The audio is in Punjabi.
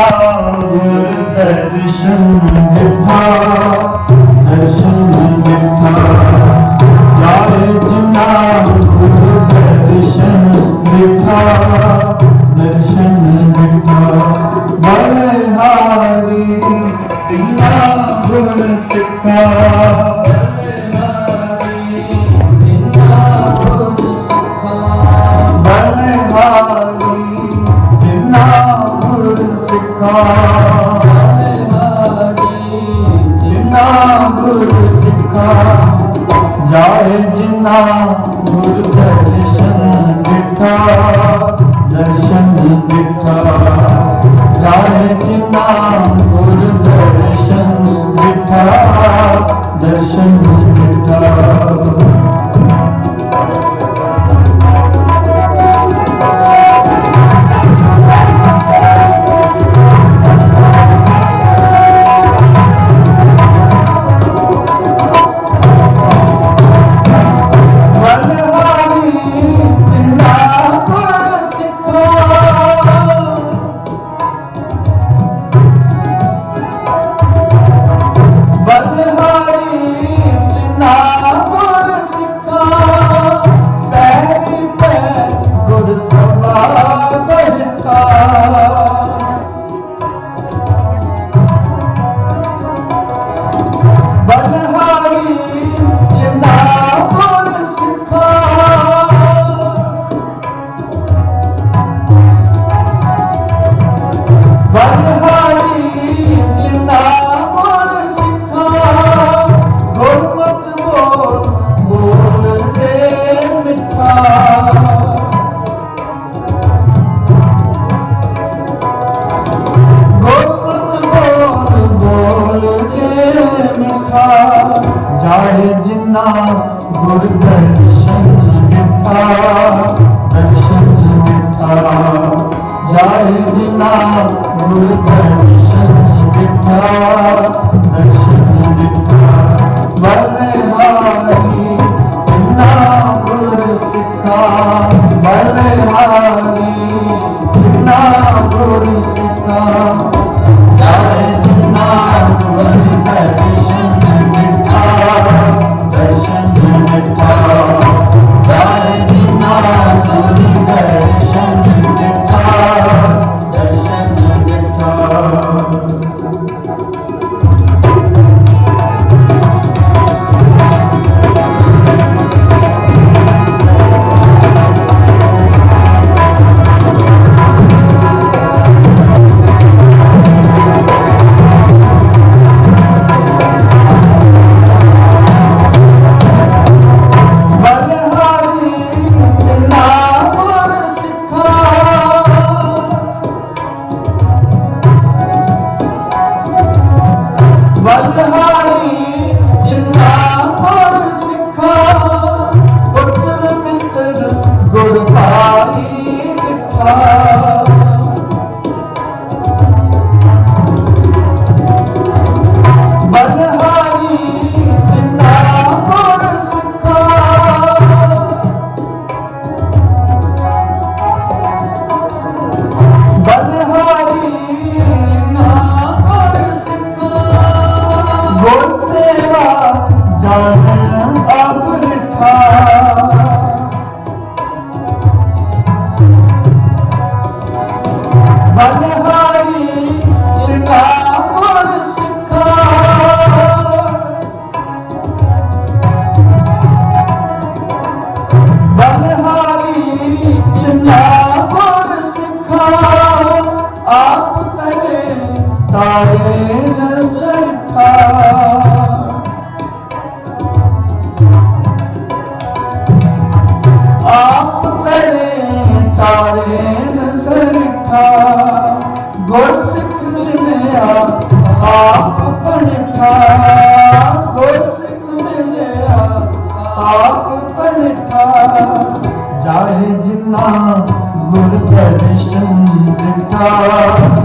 ਜਿਨਾ ਗੁਰ ਦਰਸ਼ਨ ਦਿੱਤਾ ਦਰਸ਼ਨ ਦਿੱਤਾ ਜਾਏ ਜਿਨਾ ਗੁਰ ਦਰਸ਼ਨ ਦਿੱਤਾ ਦਰਸ਼ਨ ਦਿੱਤਾ ਬਲਹਾਰੀ ਤਿਨਾ ਜਾਏ ਜਿਨਾ ਗੁਰ ਦਰਸ਼ਨ ਦਿੱਤਾ ਦਰਸ਼ਨ ਦਿੱਤਾ ਜਾਏ ਜਿਨਾ ਗੁਰ ਦਰਸ਼ਨ ਦਿੱਤਾ ਦਰਸ਼ਨ ਦਿੱਤਾ ਜਾਏ ਜਿਨਾ ਗੁਰ ਦਰਸ਼ਨ ਦਿੱਤਾ ਦਰਸ਼ਨ ਬਲਹਾਰੀ ਜਿਨਾ ਗੁਰ ਸਿੱਖਾ ਪੁੱਤਰ ਮਿੱਤਰ ਗੁਰ ਭਾਈ ਮਿੱਠਾ ਜਿਨਾ ਗੁਰ ਸਿੱਖਾ ਆਪ ਤਰੇ ਤਾਰੇ ਨਸਰਖਾ ਆਪ ਤਰੇ ਤਾਰੇ ਨਸਰਖਾ ਗੁਰ ਸਿੱਖ ਮਿਲਿਆ ਆਪ palavra.